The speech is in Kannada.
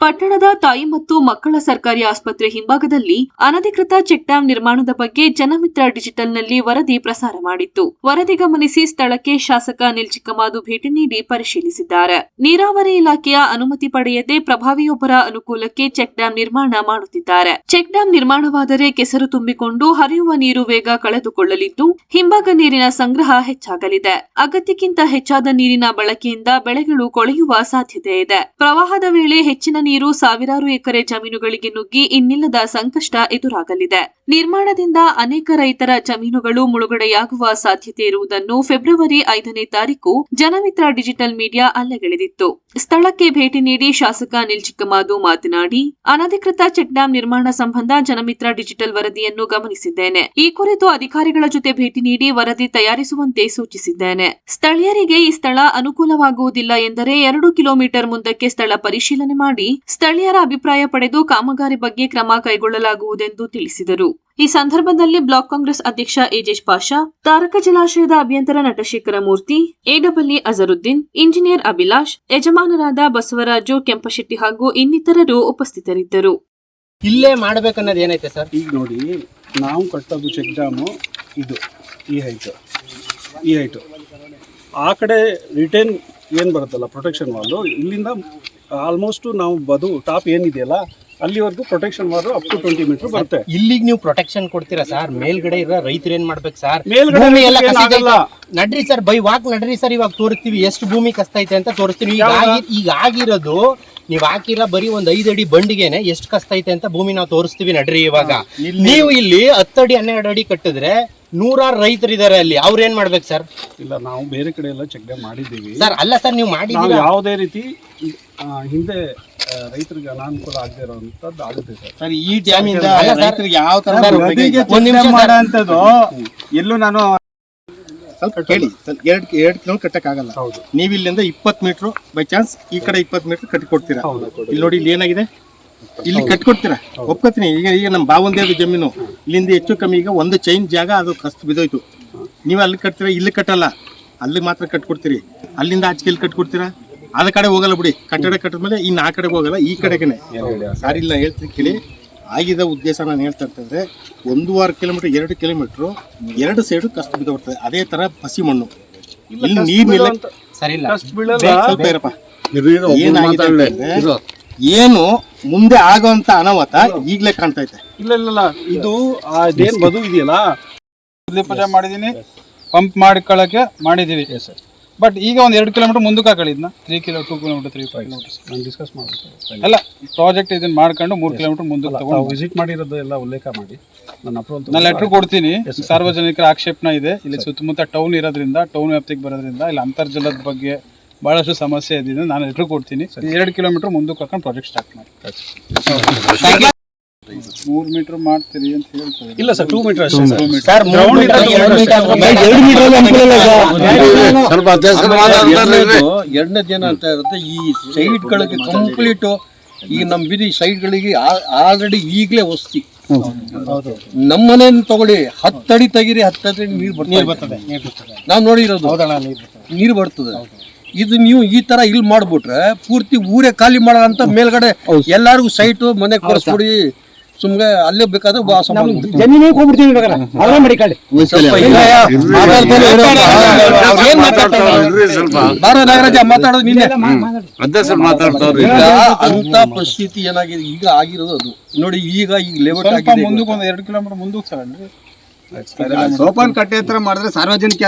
ಪಟ್ಟಣದ ತಾಯಿ ಮತ್ತು ಮಕ್ಕಳ ಸರ್ಕಾರಿ ಆಸ್ಪತ್ರೆ ಹಿಂಭಾಗದಲ್ಲಿ ಅನಧಿಕೃತ ಚೆಕ್ ಡ್ಯಾಂ ನಿರ್ಮಾಣದ ಬಗ್ಗೆ ಜನಮಿತ್ರ ಡಿಜಿಟಲ್ನಲ್ಲಿ ವರದಿ ಪ್ರಸಾರ ಮಾಡಿತ್ತು. ವರದಿ ಗಮನಿಸಿ ಸ್ಥಳಕ್ಕೆ ಶಾಸಕ ಅನಿಲ್ ಚಿಕ್ಕಮಾದು ಭೇಟಿ ನೀಡಿ ಪರಿಶೀಲಿಸಿದ್ದಾರೆ. ನೀರಾವರಿ ಇಲಾಖೆಯ ಅನುಮತಿ ಪಡೆಯದೆ ಪ್ರಭಾವಿಯೊಬ್ಬರ ಅನುಕೂಲಕ್ಕೆ ಚೆಕ್ ಡ್ಯಾಂ ನಿರ್ಮಾಣ ಮಾಡುತ್ತಿದ್ದಾರೆ. ಚೆಕ್ ಡ್ಯಾಂ ನಿರ್ಮಾಣವಾದರೆ ಕೆಸರು ತುಂಬಿಕೊಂಡು ಹರಿಯುವ ನೀರು ವೇಗ ಕಳೆದುಕೊಳ್ಳಲಿದ್ದು, ಹಿಂಭಾಗ ನೀರಿನ ಸಂಗ್ರಹ ಹೆಚ್ಚಾಗಲಿದೆ. ಅಗತ್ಯಕ್ಕಿಂತ ಹೆಚ್ಚಾದ ನೀರಿನ ಬಳಕೆಯಿಂದ ಬೆಳೆಗಳು ಕೊಳೆಯುವ ಸಾಧ್ಯತೆ ಇದೆ ಪ್ರವಾಹದ ವೇಳೆ ಹೆಚ್ಚಿನ ನೀರು ಸಾವಿರಾರು ಎಕರೆ ಜಮೀನುಗಳಿಗೆ ನುಗ್ಗಿ ಇನ್ನಿಲ್ಲದ ಸಂಕಷ್ಟ ಎದುರಾಗಲಿದೆ. ನಿರ್ಮಾಣದಿಂದ ಅನೇಕ ರೈತರ ಜಮೀನುಗಳು ಮುಳುಗಡೆಯಾಗುವ ಸಾಧ್ಯತೆ ಇರುವುದನ್ನು ಫೆಬ್ರವರಿ ಐದನೇ ತಾರೀಕು ಜನಮಿತ್ರ ಡಿಜಿಟಲ್ ಮೀಡಿಯಾ ಅಲ್ಲಗೆಳೆದಿತ್ತು. ಸ್ಥಳಕ್ಕೆ ಭೇಟಿ ನೀಡಿ ಶಾಸಕ ಅನಿಲ್ ಚಿಕ್ಕಮಾದು ಮಾತನಾಡಿ, ಅನಧಿಕೃತ ಚೆಕ್ ಡ್ಯಾಂ ನಿರ್ಮಾಣ ಸಂಬಂಧ ಜನಮಿತ್ರ ಡಿಜಿಟಲ್ ವರದಿಯನ್ನು ಗಮನಿಸಿದ್ದೇನೆ. ಈ ಕುರಿತು ಅಧಿಕಾರಿಗಳ ಜೊತೆ ಭೇಟಿ ನೀಡಿ ವರದಿ ತಯಾರಿಸುವಂತೆ ಸೂಚಿಸಿದ್ದೇನೆ. ಸ್ಥಳೀಯರಿಗೆ ಈ ಸ್ಥಳ ಅನುಕೂಲವಾಗುವುದಿಲ್ಲ ಎಂದರೆ ಎರಡು ಕಿಲೋಮೀಟರ್ ಮುಂದಕ್ಕೆ ಸ್ಥಳ ಪರಿಶೀಲನೆ ಮಾಡಿ ಸ್ಥಳೀಯರ ಅಭಿಪ್ರಾಯ ಪಡೆದು ಕಾಮಗಾರಿ ಬಗ್ಗೆ ಕ್ರಮ ಕೈಗೊಳ್ಳಲಾಗುವುದೆಂದು ತಿಳಿಸಿದರು. ಈ ಸಂದರ್ಭದಲ್ಲಿ ಬ್ಲಾಕ್ ಕಾಂಗ್ರೆಸ್ ಅಧ್ಯಕ್ಷ ಏಜೇಶ್ ಪಾಷಾ ತಾರಕ ಜಲಾಶಯದ ಅಭಿಯಂತರ ನಟಶೇಖರ ಮೂರ್ತಿ ಎಡಬಲ್ಲಿ ಅಜರುದ್ದೀನ್ ಇಂಜಿನಿಯರ್ ಅಭಿಲಾಷ್ ಯಜಮಾನರಾದ ಬಸವರಾಜು ಕೆಂಪಶೆಟ್ಟಿ ಹಾಗೂ ಇನ್ನಿತರರು ಉಪಸ್ಥಿತರಿದ್ದರು. ಇಲ್ಲೇ ಮಾಡ್ಬೇಕನ್ನೋದು ಏನೈತೆ ಸರ್? ಈಗ ನೋಡಿ ನಾವು ಕಟ್ಟೋದು ಚೆಕ್ ಡ್ಯಾಮು ಇದು ಈ ಹೈಟು ಈ ಹೈಟು ಆ ಕಡೆ ರಿಟರ್ನ್ ಏನು ಬರುತ್ತಲ್ಲ ಪ್ರೊಟೆಕ್ಷನ್ ವಾಲು ಇಲ್ಲಿಂದ ಆಲ್ಮೋಸ್ಟು ನಾವು ಬದು ಟಾಪ್ ಏನಿದೆಯಲ್ಲ ಅಲ್ಲಿವರೆಗೂ protection wall up to twenty metre ಬರುತ್ತೆ. ಇಲ್ಲಿಗೆ ನೀವು ಪ್ರೊಟೆಕ್ಷನ್ ಕೊಡ್ತೀರಾ ಸರ್? ಮೇಲ್ಗಡೆ ಇರೋ ರೈತರು ಏನ್ ಮಾಡ್ಬೇಕು ಸರ್? ಮೇಲ್ಗಡೆ ಭೂಮಿ ಎಲ್ಲ ರೈತ್ರಿಗೆ ಕಸಿದೈತೆ. ಏನಾಗಲ್ಲ. ನಡ್ರಿ ಸರ್ ಬೈ ವಾಕ್ ನಡ್ರಿ ಸರ್ ಇವಾಗ ತೋರಿಸ್ತೀವಿ ಎಷ್ಟು ಭೂಮಿ ಕಸ್ತೈತೆ ಅಂತ ತೋರಿಸ್ತೀವಿ. ಈಗ ಆಗಿ- ಈಗ ಆಗಿರೋದು ನೀವ್ ಹಾಕಿರ ಬರೀ ಒಂದ್ ಐದ್ ಅಡಿ ಬಂಡಿಗೆನೆ ಎಷ್ಟು ಕಸ್ತೈತೆ ಅಂತ ಭೂಮಿ ನಾವು ತೋರಿಸ್ತೀವಿ ನಡ್ರಿ ಇವಾಗ. ನೀವು ಇಲ್ಲಿ ಹತ್ತಡಿ ಹನ್ನೆರಡು ಅಡಿ ಕಟ್ಟಿದ್ರೆ ನೂರಾರು ರೈತರು ಇದಾರೆ ಅಲ್ಲಿ. ಅವ್ರ ಏನ್ ಮಾಡ್ಬೇಕು ಸರ್? ಇಲ್ಲ ನಾವು ಬೇರೆ ಕಡೆ ಎಲ್ಲ ಚೆಕ್ ಮಾಡಿದೀವಿ ಮಾಡಿದ್ದೀವಿ. ಸರ್ ಅಲ್ಲ ಸರ್ ನೀವು ನಾವು ಯಾವುದೇ ರೀತಿ ಆ, ಹಿಂದೆ ರೈತರಿಗೆ ಅನಾನುಕೂಲ ಆಗದೆ ಇರುವಂತದ್ದು ಆಗುತ್ತೆ ಸರ್. ಸರ್ ಈ ಡ್ಯಾಮಿಂದ ರೈತರಿಗೆ ಯಾವ ತರ ನದಿಗೆ ಮಾಡೋಂಥದ್ದು ಎಲ್ಲೂ ನಾನು ಸ್ವಲ್ಪ ಕೇಳಿ ಸ್ವಲ್ಪ ಎರಡು ಎರಡು ಕಿಲೋ ಕಟ್ಟಕ್ಕಾಗಲ್ಲ. ಹೌದು. ನೀವು ಇಲ್ಲಿಂದ ಇಪ್ಪತ್ತು ಮೀಟ್ರು ಬೈ ಚಾನ್ಸ್ ಈ ಕಡೆ ಇಪ್ಪತ್ತು ಮೀಟ್ರ್ ಕಟ್ಟಿ ಕೊಡ್ತೀರಾ ಹೌದು ಕೊಡಿ. ಇಲ್ಲಿ ನೋಡಿ ಇಲ್ಲಿ ಏನಾಗಿದೆ? ಇಲ್ಲಿ ಕಟ್ಕೊಡ್ತೀರಾ? ಒಪ್ಕೋತೀನಿ. ಈಗ ಈಗ ನಮ್ಮ ಬಾವಂದೇದು ಜಮೀನು. ಇಲ್ಲಿಂದ ಹೆಚ್ಚು ಕಮ್ಮಿ ಈಗ ಒಂದು ಚೈನ್ ಜಾಗ ಅದು ಕಸ್ತು ಬಿದ್ದೋಯ್ತು ನೀವು ಅಲ್ಲಿ ಕಟ್ತೀರಾ? ಇಲ್ಲಿ ಕಟ್ಟಲ್ಲ. ಅಲ್ಲಿ ಮಾತ್ರ ಕಟ್ಕೊಡ್ತೀರಿ. ಅಲ್ಲಿಂದ ಆಚೆ ಇಲ್ಲಿ ಕಟ್ಕೊಡ್ತೀರಾ? ಅದ ಕಡೆ ಹೋಗಲ್ಲ ಬಿಡಿ. ಕಟ್ಟಡ ಕಟ್ಟಿದ್ಮೇಲೆ ಇನ್ನು ಆ ಕಡೆಗೆ ಹೋಗಲ್ಲ ಈ ಕಡೆಗೇನೆ. ಸಾರಿ ಇಲ್ಲ ಹೇಳ್ತೀನಿ ಕೇಳಿ. ಆಗಿದ ಉದ್ದೇಶ ನಾನು ಹೇಳ್ತಾ ಇರ್ತಂದ್ರೆ ಒಂದೂವರೆ ಕಿಲೋಮೀಟರ್ ಎರಡು ಕಿಲೋಮೀಟ್ರು ಎರಡು ಸೈಡು ಕಷ್ಟ ಬಿದ್ದು ಬರ್ತದೆ. ಅದೇ ತರ ಹಸಿ ಮಣ್ಣು. ಇಲ್ಲಿ ನೀರ್ನಿಲ್ಲ ಸರಿ ಇಲ್ಲ. ಸ್ವಲ್ಪ ಇರಪ್ಪ. ಏನಾಗಿದೆ ಅಂತಂದ್ರೆ, ಏನು ಮುಂದೆ ಆಗೋಂತ ಅನಾಹುತ ಈಗ್ಲೇ ಕಾಣ್ತೈತೆ ಇಲ್ಲ ಇಲ್ಲ ಇಲ್ಲ. ಇದು ಮದುವೆ ಬದು ಇದೆಯಲ್ಲ? ಇಲ್ಲಿ ಪೂಜೆ ಮಾಡಿದೀನಿ ಪಂಪ್ ಮಾಡ್ಕೊಳ್ಳೋಕೆ ಮಾಡಿದೀವಿ. ಬಟ್ ಈಗ ಒಂದು ಎರಡು ಕಿಲೋಮೀಟರ್ ಮುಂದಕ್ಕೆ ಹಾಕೊಳ್ಳಿದ್ನ three kilo two kilometre three five kilometres ನಾನು ಡಿಸ್ಕಸ್ ಮಾಡ್ತೀನಿ. ಅಲ್ಲ ಪ್ರಾಜೆಕ್ಟ್ ಇದನ್ನ ಮಾಡ್ಕೊಂಡು ಮೂರು ಕಿಲೋಮೀಟರ್ ಮುಂದಕ್ಕೆ ತಗೊಂಡು ವಿಸಿಟ್ ಮಾಡಿರೋದು ಎಲ್ಲ ಉಲ್ಲೇಖ ಮಾಡಿ. ನಾನು ಅಪ್ರೂವ್ ನಾನು ಲೆಟ್ರ್ ಕೊಡ್ತೀನಿ. ಸಾರ್ವಜನಿಕರ ಆಕ್ಷೇಪಣ ಇದೆ. ಇಲ್ಲಿ ಸುತ್ತಮುತ್ತ ಟೌನ್ ಇರೋದ್ರಿಂದ ಟೌನ್ ವ್ಯಾಪ್ತಿಗೆ ಬರೋದ್ರಿಂದ ಇಲ್ಲಿ ಅಂತರ್ಜಲದ ಬಗ್ಗೆ ಬಹಳಷ್ಟು ಸಮಸ್ಯೆ ಇದೆ ನಾನು ಲೆಟ್ರ್ ಕೊಡ್ತೀನಿ. ಎರಡು ಕಿಲೋಮೀಟರ್ ಮುಂದಕ್ಕೆ ಹಾಕೊಂಡು ಪ್ರಾಜೆಕ್ಟ್ ಸ್ಟಾರ್ಟ್ ಮಾಡಿ. ಮೂರು ಮೀಟರ್ ಮಾಡ್ತೀರಿ ಅಂತ ಹೇಳ್ತಾರೆ. ಇಲ್ಲ ಸರ್ ಟೂ ಮೀಟರ್ ಅಷ್ಟೇ ಸರ್. ಸರ್. ಮೂರು ಮೀಟರ್ ಎರಡು ಮೀಟರ್ ಸ್ವಲ್ಪ ಎರಡನೇದು ಏನಂತ ಇರುತ್ತೆ ಈ ಸೈಡ್ಗಳಿಗೆ ಕಂಪ್ಲೀಟ್ ಈ ನಮ್ಮ ಬಿಡಿ ಸೈಡ್ಗಳಿಗೆ ಆಲ್ರೆಡಿ ಈಗಲೇ ವಸ್ತಿ. ನಮ್ಮನೇನ್ ತಗೊಳ್ಳಿ. ಹತ್ತಡಿ ತೆಗಿರಿ ಹತ್ತಡಿ ನೀರು ಬರ್ತದೆ. ನಾವು ನೋಡಿರೋದು. ನೀರು ಬರ್ತದೆ. ಇದು ನೀವು ಈ ತರ ಇಲ್ಲಿ ಮಾಡ್ಬಿಟ್ರೆ ಪೂರ್ತಿ ಊರೇ ಖಾಲಿ ಮಾಡೋ ಅಂತ ಮೇಲ್ಗಡೆ ಎಲ್ಲಾರ್ಗು ಸೈಟು ಮನೆ ಕೊಡಿಸ್ಬಿಡಿ ಸುಮ್ನೆ ಅಲ್ಲೇ ಬೇಕಾದ್ರೆ. ಏನ್ ಮಾತಾಡ್ತಾರೆ? ಬಾರ ನಾಗರಾಜ ಮಾತಾಡೋದು ನಿನ್ನೆ ಮಾತಾಡ್ತಾವ್ರಿ ಈಗ. ಅಂತ ಪರಿಸ್ಥಿತಿ ಏನಾಗಿದೆ? ಈಗ ಆಗಿರೋದು ಅದು. ನೋಡಿ ಈಗ ಈಗ ಲೇಬರ್ ಆಗಿದೆ ಮುಂದಕ್ಕೆ ಒಂದು ಎರಡು ಕಿಲೋಮೀಟರ್ ಮುಂದಕ್ಕೆ ತಗೊಂಡ್ರಿ ಸೋಪಾನ್ ಕಟ್ಟೆ ಹತ್ರ ಮಾಡಿದ್ರೆ ಸಾರ್ವಜನಿಕ